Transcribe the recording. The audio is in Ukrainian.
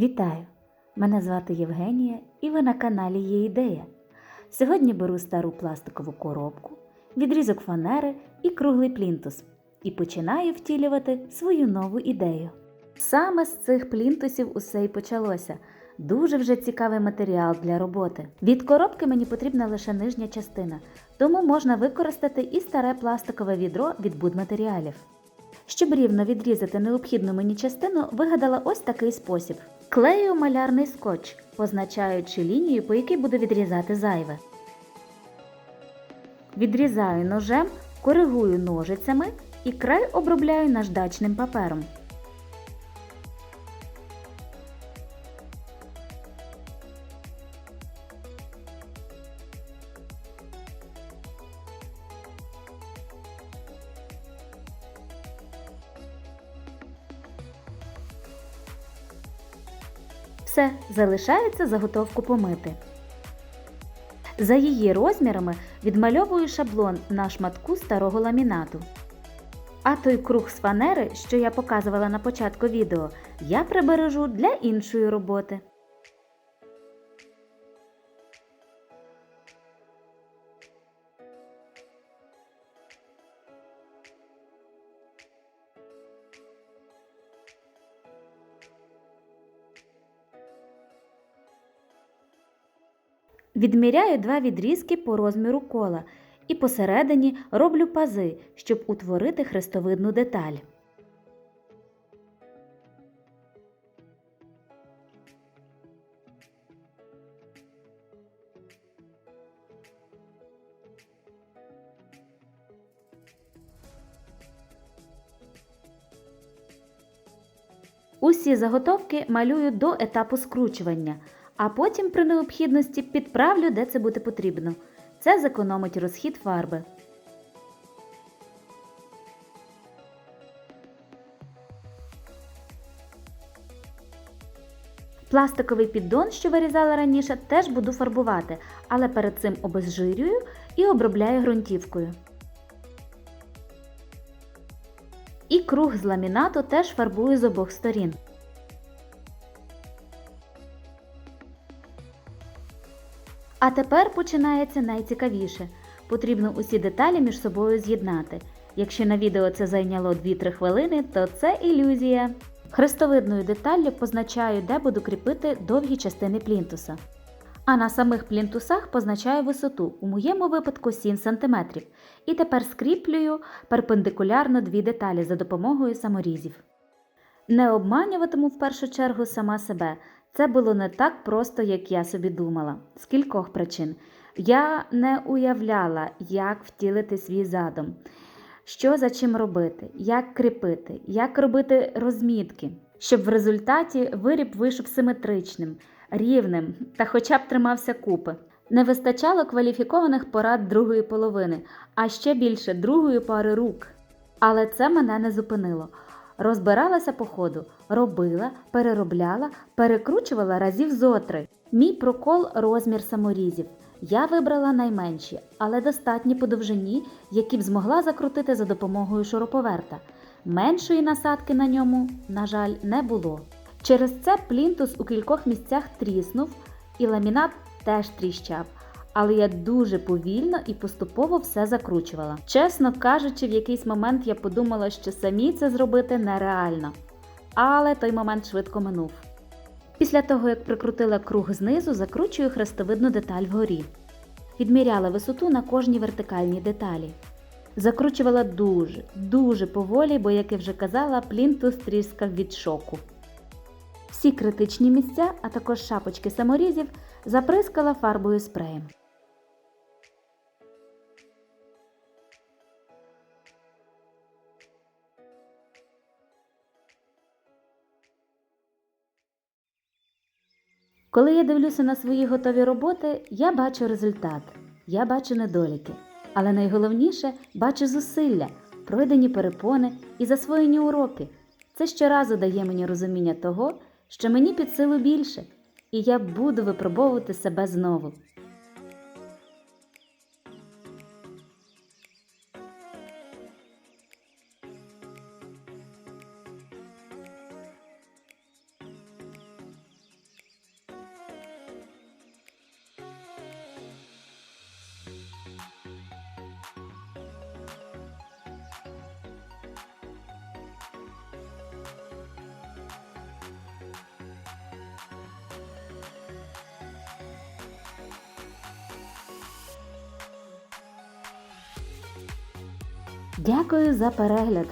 Вітаю! Мене звати Євгенія і ви на каналі Є ідея. Сьогодні беру стару пластикову коробку, відрізок фанери і круглий плінтус і починаю втілювати свою нову ідею. Саме з цих плінтусів усе й почалося. Дуже вже цікавий матеріал для роботи. Від коробки мені потрібна лише нижня частина, тому можна використати і старе пластикове відро від будматеріалів. Щоб рівно відрізати необхідну мені частину, вигадала ось такий спосіб: клею малярний скотч, позначаючи лінію, по якій буду відрізати зайве. Відрізаю ножем, коригую ножицями і край обробляю наждачним папером. Все, залишається заготовку помити. За її розмірами відмальовую шаблон на шматку старого ламінату. А той круг з фанери, що я показувала на початку відео, я прибережу для іншої роботи. Відміряю два відрізки по розміру кола і посередині роблю пази, щоб утворити хрестовидну деталь. Усі заготовки малюю до етапу скручування, а потім при необхідності підправлю, де це буде потрібно. Це зекономить розхід фарби. Пластиковий піддон, що вирізала раніше, теж буду фарбувати, але перед цим обезжирюю і обробляю ґрунтівкою. І круг з ламінату теж фарбую з обох сторін. А тепер починається найцікавіше. Потрібно усі деталі між собою з'єднати. Якщо на відео це зайняло 2-3 хвилини, то це ілюзія. Хрестовидною деталлю позначаю, де буду кріпити довгі частини плінтуса. А на самих плінтусах позначаю висоту, у моєму випадку 7 см. І тепер скріплюю перпендикулярно дві деталі за допомогою саморізів. Не обманюватиму в першу чергу сама себе. Це було не так просто, як я собі думала, з кількох причин. Я не уявляла, як втілити свій задум, що за чим робити, як кріпити, як робити розмітки, щоб в результаті виріб вийшов симетричним, рівним та хоча б тримався купи. Не вистачало кваліфікованих порад другої половини, а ще більше другої пари рук. Але це мене не зупинило. Розбиралася по ходу, робила, переробляла, перекручувала разів зотри. Мій прокол розмір саморізів. Я вибрала найменші, але достатні по довжині, які б змогла закрутити за допомогою шуруповерта. Меншої насадки на ньому, на жаль, не було. Через це плінтус у кількох місцях тріснув, і ламінат теж тріщав. Але я дуже повільно і поступово все закручувала. Чесно кажучи, в якийсь момент я подумала, що самі це зробити нереально. Але той момент швидко минув. Після того, як прикрутила круг знизу, закручую хрестовидну деталь вгорі. Відміряла висоту на кожній вертикальній деталі. Закручувала дуже, дуже поволі, бо, як я вже казала, плінтус тріскав від шоку. Всі критичні місця, а також шапочки саморізів, заприскала фарбою спреєм. Коли я дивлюся на свої готові роботи, я бачу результат, я бачу недоліки. Але найголовніше бачу зусилля, пройдені перепони і засвоєні уроки. Це щоразу дає мені розуміння того, що мені під силу більше, і я буду випробовувати себе знову. Дякую за перегляд!